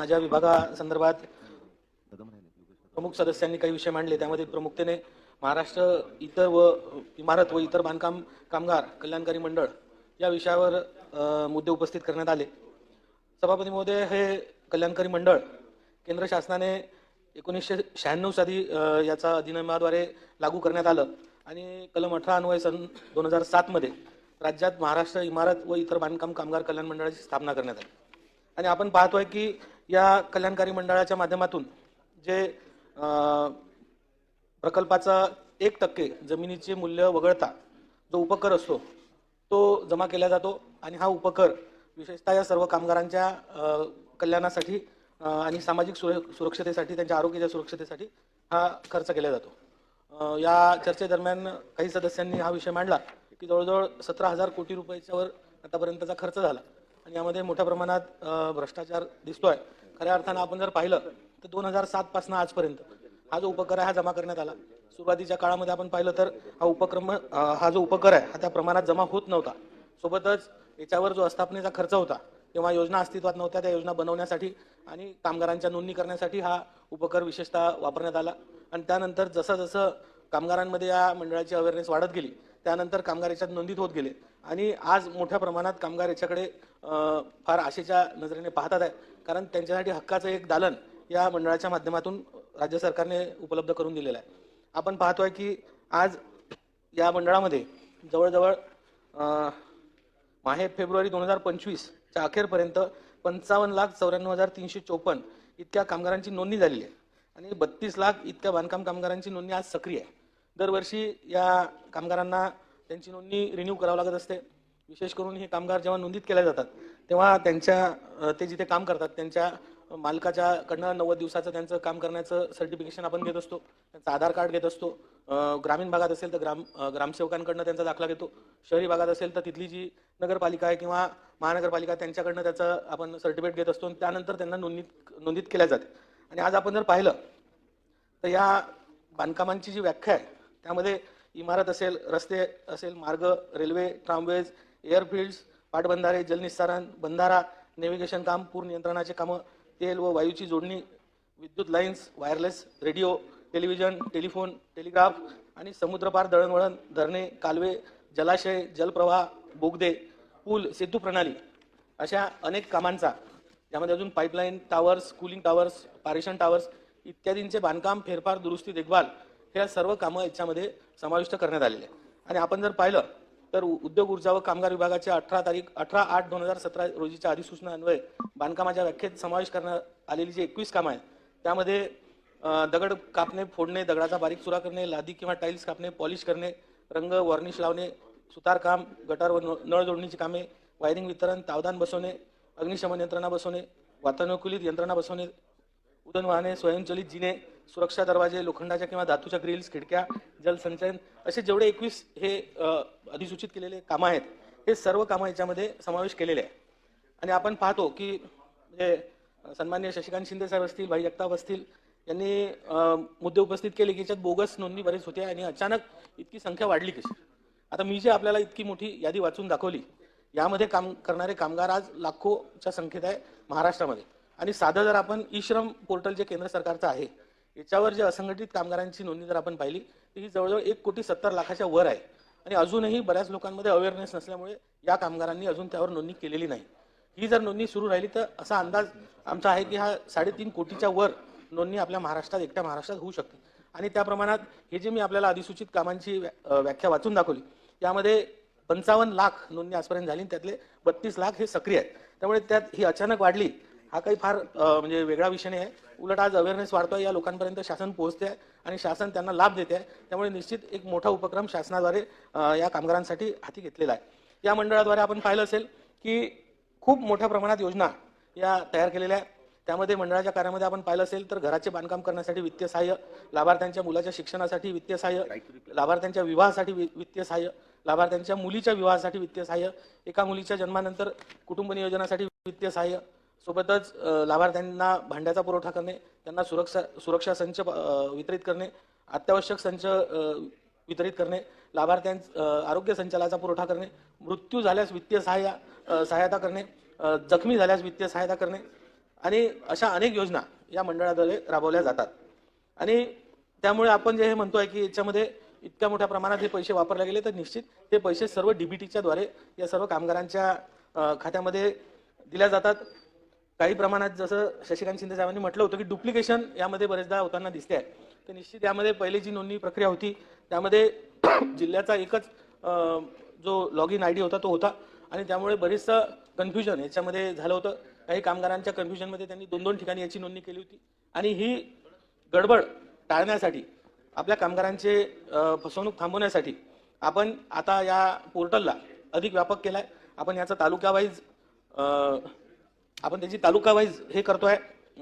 माझ्या विभागासंदर्भात प्रमुख सदस्यांनी काही विषय मांडले. त्यामध्ये प्रमुखतेने महाराष्ट्र इतर व इमारत व इतर बांधकाम कामगार कल्याणकारी मंडळ या विषयावर मुद्दे उपस्थित करण्यात आले. सभापती महोदय हे कल्याणकारी मंडळ केंद्र शासनाने एकोणीसशे शहाण्णव साली याचा अधिनियमाद्वारे लागू करण्यात आलं आणि कलम अठरा अन्वय सन दोन हजार सातमध्ये राज्यात महाराष्ट्र इमारत व इतर बांधकाम कामगार कल्याण मंडळाची स्थापना करण्यात आली. आणि आपण पाहतोय की या कल्याणकारी मंडळाच्या माध्यमातून जे प्रकल्पाचा एक टक्के जमिनीचे मूल्य वगळता जो उपकर असतो तो जमा केला जातो आणि हा उपकर विशेषतः या सर्व कामगारांच्या कल्याणासाठी आणि सामाजिक सुर- सुरक्षतेसाठी त्यांच्या आरोग्याच्या सुरक्षतेसाठी हा खर्च केला जातो. या चर्चेदरम्यान काही सदस्यांनी हा विषय मांडला की जवळजवळ सतरा हजार कोटी रुपयाच्यावर आतापर्यंतचा खर्च झाला आणि यामध्ये मोठ्या प्रमाणात भ्रष्टाचार भ्रष्टाचार दिसतोय. खऱ्या अर्थानं आपण जर पाहिलं तर दोन हजार सात पासून आजपर्यंत हा जो उपकर आहे हा जमा करण्यात आला. सुरुवातीच्या काळामध्ये आपण पाहिलं तर हा उपक्रम हा जो उपकर आहे हा त्या प्रमाणात जमा होत नव्हता. सोबतच याच्यावर जो आस्थापनेचा खर्च होता तेव्हा योजना अस्तित्वात नव्हत्या त्या योजना बनवण्यासाठी आणि कामगारांच्या नोंदणी करण्यासाठी हा उपकर विशेषतः वापरण्यात आला. आणि त्यानंतर जसं जसं कामगारांमध्ये या मंडळाची अवेअरनेस वाढत गेली त्यानंतर कामगार याच्यात नोंदीत होत गेले. आणि आज मोठ्या प्रमाणात कामगार याच्याकडे फार आशेच्या नजरेने पाहतात आहे. कारण त्यांच्यासाठी हक्काचं एक दालन या मंडळाच्या माध्यमातून राज्य सरकारने उपलब्ध करून दिलेलं आहे. आपण पाहतोय की आज या मंडळामध्ये जवळजवळ माहे फेब्रुवारी दोन हजार पंचवीसच्या अखेरपर्यंत पंचावन्न लाख चौऱ्याण्णव हजार तीनशे चोपन्न इतक्या कामगारांची नोंदणी झालेली आहे. आणि बत्तीस लाख इतक्या बांधकाम कामगारांची नोंदणी आज सक्रिय आहे. दरवर्षी या कामगारांना त्यांची नोंदणी रिन्यू करावं लागत असते. विशेष करून हे कामगार जेव्हा नोंदीत केले जातात तेव्हा त्यांच्या ते जिथे काम करतात त्यांच्या मालकाच्या कडनं नव्वद दिवसाचं त्यांचं काम करण्याचं सर्टिफिकेशन आपण घेत असतो त्यांचं आधार कार्ड घेत असतो. ग्रामीण भागात असेल तर ग्राम ग्रामसेवकांकडनं त्यांचा दाखला घेतो. शहरी भागात असेल तर तिथली जी नगरपालिका आहे किंवा महानगरपालिका आहे, त्यांच्याकडनं त्याचं आपण सर्टिफिकेट घेत असतो आणि त्यानंतर त्यांना नोंदणीत नोंदीत केल्या जाते. आणि आज आपण जर पाहिलं तर या बांधकामांची जी व्याख्या आहे त्यामध्ये इमारत असेल रस्ते असेल मार्ग रेल्वे ट्रामवेज एअरफील्ड्स पाटबंधारे जलनिस्सारण बंधारा नेव्हिगेशन काम पूर नियंत्रणाचे कामं तेल व वायूची जोडणी विद्युत lines wireless radio television telephone telegraph आणि समुद्रपार दळणवळण धरणे कालवे जलाशय जलप्रवाह बोगदे पूल सेतू प्रणाली अशा अनेक कामांचा यामध्ये अजून पाईपलाईन टावर्स कूलिंग टावर्स पारेशन टावर्स इत्यादींचे बांधकाम फेरफार दुरुस्ती देखभाल ह्या सर्व कामं याच्यामध्ये समाविष्ट करण्यात आलेले आहे आणि आपण जर पाहिलं तर उद्योग ऊर्जा व कामगार विभागाच्या अठरा तारीख अठरा आठ दोन हजार सतरा रोजीच्या अधिसूचना अन्वये बांधकामाच्या व्याख्येत समावेश करण्यात आलेली जी एकवीस कामं आहेत त्यामध्ये दगड कापणे फोडणे दगडाचा बारीक चुरा करणे लादी किंवा टाईल्स कापणे पॉलिश करणे रंग वॉर्निश लावणे सुतारकाम गटार व नळ जोडणीची कामे वायरिंग वितरण तावदान बसवणे अग्निशमन यंत्रणा बसवणे वातानुकूलित यंत्रणा बसवणे उदन वाहने स्वयंचलित जिने सुरक्षा दरवाजे लोखंडाच्या किंवा धातूच्या ग्रिल्स खिडक्या जलसंचयन असे जेवढे एकवीस हे अधिसूचित केलेले कामं आहेत हे सर्व कामं याच्यामध्ये समावेश केलेले आहे आणि आपण पाहतो की म्हणजे सन्मान्य शशिकांत शिंदे साहेब असतील भाई जगताप असतील यांनी मुद्दे उपस्थित केले की याच्यात बोगस नोंदणी बरेच होते आणि अचानक इतकी संख्या वाढली कशी? आता मी जे आपल्याला इतकी मोठी यादी वाचून दाखवली यामध्ये काम करणारे कामगार आज लाखोच्या संख्येत आहे महाराष्ट्रामध्ये. आणि साधं जर आपण ई श्रम पोर्टल जे केंद्र सरकारचं आहे याच्यावर जे असंघटित कामगारांची नोंदणी जर आपण पाहिली तर ही जवळजवळ एक कोटी सत्तर लाखाच्या वर आहे. आणि अजूनही बऱ्याच लोकांमध्ये अवेअरनेस नसल्यामुळे या कामगारांनी अजून त्यावर नोंदणी केलेली नाही. ही जर नोंदणी सुरू राहिली तर असा अंदाज आमचा आहे की हा साडेतीन कोटीच्या वर नोंदणी आपल्या महाराष्ट्रात एकट्या महाराष्ट्रात होऊ शकते. आणि त्या प्रमाणात हे जे मी आपल्याला अधिसूचित कामांची व्या- व्याख्या वाचून दाखवली यामध्ये पंचावन्न लाख नोंदणी आजपर्यंत झाली आणि त्यातले बत्तीस लाख हे सक्रिय आहेत. त्यामुळे त्यात ही अचानक वाढली हा काही फार म्हणजे वेगळा विषय नाही आहे. उलट आज अवेअरनेस वाढतो आहे या लोकांपर्यंत शासन पोहोचते आहे आणि शासन त्यांना लाभ देते आहे त्यामुळे निश्चित एक मोठा उपक्रम शासनाद्वारे या कामगारांसाठी हाती घेतलेला आहे. या मंडळाद्वारे आपण पाहिलं असेल की खूप मोठ्या प्रमाणात योजना या तयार केलेल्या आहेत. त्यामध्ये मंडळाच्या कार्यामध्ये आपण पाहिलं असेल तर घराचे बांधकाम करण्यासाठी वित्तीय सहाय्य लाभार्थ्यांच्या मुलाच्या शिक्षणासाठी वित्तीय सहाय्य लाभार्थ्यांच्या विवाहासाठी वि- वित्तीय सहाय्य लाभार्थ्यांच्या मुलीच्या विवाहासाठी वित्तीय सहाय्य एका मुलीच्या जन्मानंतर कुटुंब नियोजनासाठी वित्तीय सहाय्य सोबतच लाभार्थ्यांना भांड्याचा पुरवठा करणे त्यांना सुरक्षा सुरक्षा संच वितरित करणे अत्यावश्यक संच वितरित करणे लाभार्थ्यां आरोग्य संचालनाचा पुरवठा करणे मृत्यू झाल्यास वित्तीय सहाय्य सहायता करणे जखमी झाल्यास वित्तीय सहायता करणे आणि अशा अनेक योजना या मंडळाद्वारे राबवल्या जातात. आणि त्यामुळे आपण जे हे म्हणतोय की याच्यामध्ये इतक्या मोठ्या प्रमाणात हे पैसे वापरले गेले तर निश्चित ते पैसे सर्व डीबीटीच्या द्वारे या सर्व कामगारांच्या खात्यामध्ये दिल्या जातात. काही प्रमाणात जसं शशिकांत शिंदे साहेबांनी म्हटलं होतं की डुप्लिकेशन यामध्ये बरेचदा होताना दिसते आहे तर निश्चित यामध्ये पहिली जी नोंदणी प्रक्रिया होती त्यामध्ये जिल्ह्याचा एकच जो लॉग इन आय डी होता तो होता. आणि त्यामुळे बरेचसं कन्फ्युजन याच्यामध्ये झालं होतं. काही कामगारांच्या कन्फ्युजनमध्ये त्यांनी दोन दोन ठिकाणी याची नोंदणी केली होती. आणि ही गडबड टाळण्यासाठी आपल्या कामगारांचे फसवणूक थांबवण्यासाठी आपण आता या पोर्टलला अधिक व्यापक केला आहे आपण याचा तालुका वाईज आपण त्याची तालुका वाईज हे करतोय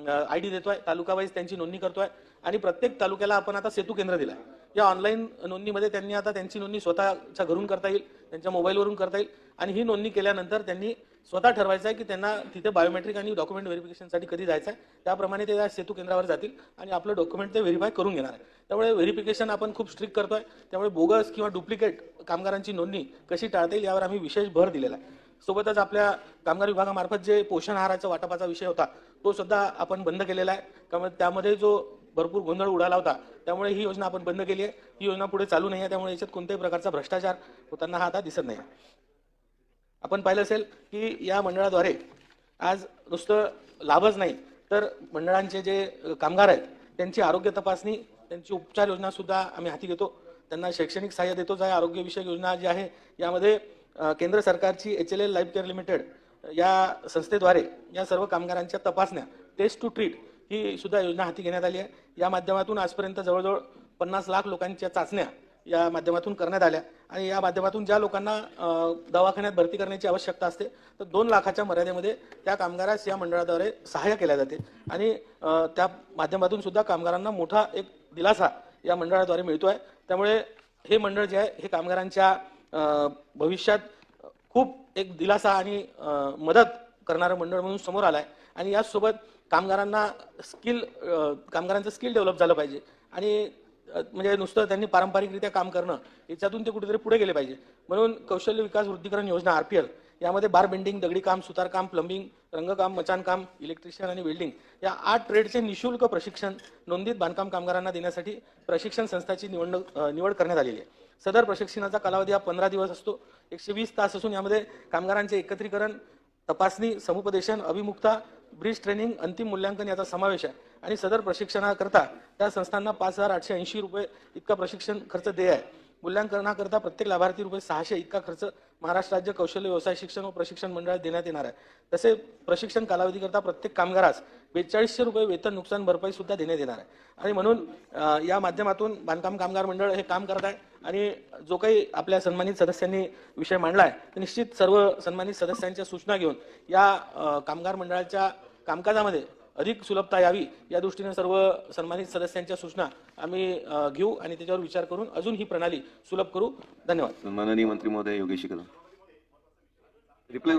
आय डी देतोय तालुका वाईज त्यांची नोंदणी करतोय आणि प्रत्येक तालुक्याला आपण आता सेतू केंद्र दिलाय. या ऑनलाईन नोंदणीमध्ये त्यांनी आता त्यांची नोंदणी स्वतःच्या घरून करता येईल त्यांच्या मोबाईलवरून करता येईल आणि ही नोंदणी केल्यानंतर त्यांनी स्वतः ठरवायचं आहे की त्यांना तिथे बायोमेट्रिक आणि डॉक्युमेंट व्हेरिफिकेशनसाठी कधी जायचं आहे त्याप्रमाणे ते त्या सेतू केंद्रावर जातील आणि आपलं डॉक्युमेंट ते व्हेरीफाय करून घेणार आहे. त्यामुळे व्हेरिफिकेशन आपण खूप स्ट्रिक्ट करतोय त्यामुळे बोगस किंवा डुप्लिकेट कामगारांची नोंदणी कशी टाळता येईल यावर आम्ही विशेष भर दिलेला आहे. सोबतच आपल्या कामगार विभागामार्फत जे पोषण आहाराचा वाटपाचा विषय होता तो सुद्धा आपण बंद केलेला आहे. त्यामुळे त्यामध्ये जो भरपूर गोंधळ उडाला होता त्यामुळे ही योजना आपण बंद केली आहे. ही योजना पुढे चालू नाही आहे त्यामुळे याच्यात कोणत्याही प्रकारचा भ्रष्टाचार होताना हा आता दिसत नाही. आहे. आपण पाहिलं असेल की या मंडळाद्वारे आज नुसतं लाभच नाही तर मंडळांचे जे कामगार आहेत त्यांची आरोग्य तपासणी त्यांची उपचार योजना सुद्धा आम्ही हाती घेतो. त्यांना शैक्षणिक सहाय्य देतो. आहे आरोग्यविषयक योजना जी आहे यामध्ये केंद्र सरकारची H L L life care limited या संस्थेद्वारे या सर्व कामगारांच्या तपासण्या टेस्ट टू ट्रीट ही सुद्धा योजना हाती घेण्यात आली आहे. या माध्यमातून आजपर्यंत जवळजवळ पन्नास लाख लोकांच्या चाचण्या या माध्यमातून करण्यात आल्या आणि या माध्यमातून ज्या लोकांना दवाखान्यात भरती करण्याची आवश्यकता असते तर दोन लाखाच्या मर्यादेमध्ये त्या कामगारास या मंडळाद्वारे सहाय्य केल्या जाते. आणि त्या माध्यमातून सुद्धा कामगारांना मोठा एक दिलासा या मंडळाद्वारे मिळतो आहे त्यामुळे हे मंडळ जे आहे हे कामगारांच्या भविष्यात खूप एक दिलासा आणि मदत करणारं मंडळ म्हणून समोर आलाय. आणि याचसोबत कामगारांना स्किल कामगारांचं स्किल डेव्हलप झालं पाहिजे. आणि म्हणजे नुसतं त्यांनी पारंपरिकरित्या काम करणं याच्यातून ते कुठेतरी पुढे गेले पाहिजे. म्हणून कौशल्य विकास वृद्धीकरण योजना आर पी एल यामध्ये बार बेंडिंग दगडी काम सुतारकाम प्लंबिंग रंगकाम मचानकाम इलेक्ट्रिशियन आणि वेल्डिंग या आठ ट्रेडचे निशुल्क प्रशिक्षण नोंदीत बांधकाम कामगारांना देण्यासाठी प्रशिक्षण संस्थाची निवड निवड करण्यात आलेली आहे. सदर प्रशिक्षणाचा कालावधी हा पंधरा दिवस असतो. एकशे वीस तास असून यामध्ये कामगारांचे एकत्रीकरण तपासणी समुपदेशन अभिमुखता ब्रिज ट्रेनिंग अंतिम मूल्यांकन याचा समावेश आहे. आणि सदर प्रशिक्षणाकरता त्या संस्थांना पाच हजार आठशे ऐंशी रुपये इतका प्रशिक्षण खर्च देय आहे. मूल्यांकनाकरता प्रत्येक लाभार्थी रुपये सहाशे इतका खर्च महाराष्ट्र राज्य कौशल्य व्यवसाय शिक्षण व प्रशिक्षण मंडळात देण्यात येणार आहे. तसे प्रशिक्षण कालावधीकरता प्रत्येक कामगारास बेचाळीसशे रुपये वेतन नुकसान भरपाई सुद्धा देण्यात येणार आहे. आणि म्हणून या माध्यमातून बांधकाम कामगार मंडळ हे काम करत आहे आणि जो काही आपल्या सन्मानित सदस्यांनी विषय मांडला आहे तर निश्चित सर्व सन्मानित सदस्यांच्या सूचना घेऊन या कामगार मंडळाच्या कामकाजामध्ये अधिक सुलभता यावी या दृष्टीने सर्व सन्मानित सदस्यांच्या सूचना आम्ही घेऊ आणि त्याच्यावर विचार करून अजून ही प्रणाली सुलभ करू. धन्यवाद. माननीय मंत्री महोदय योगेश कदम रिप्लाय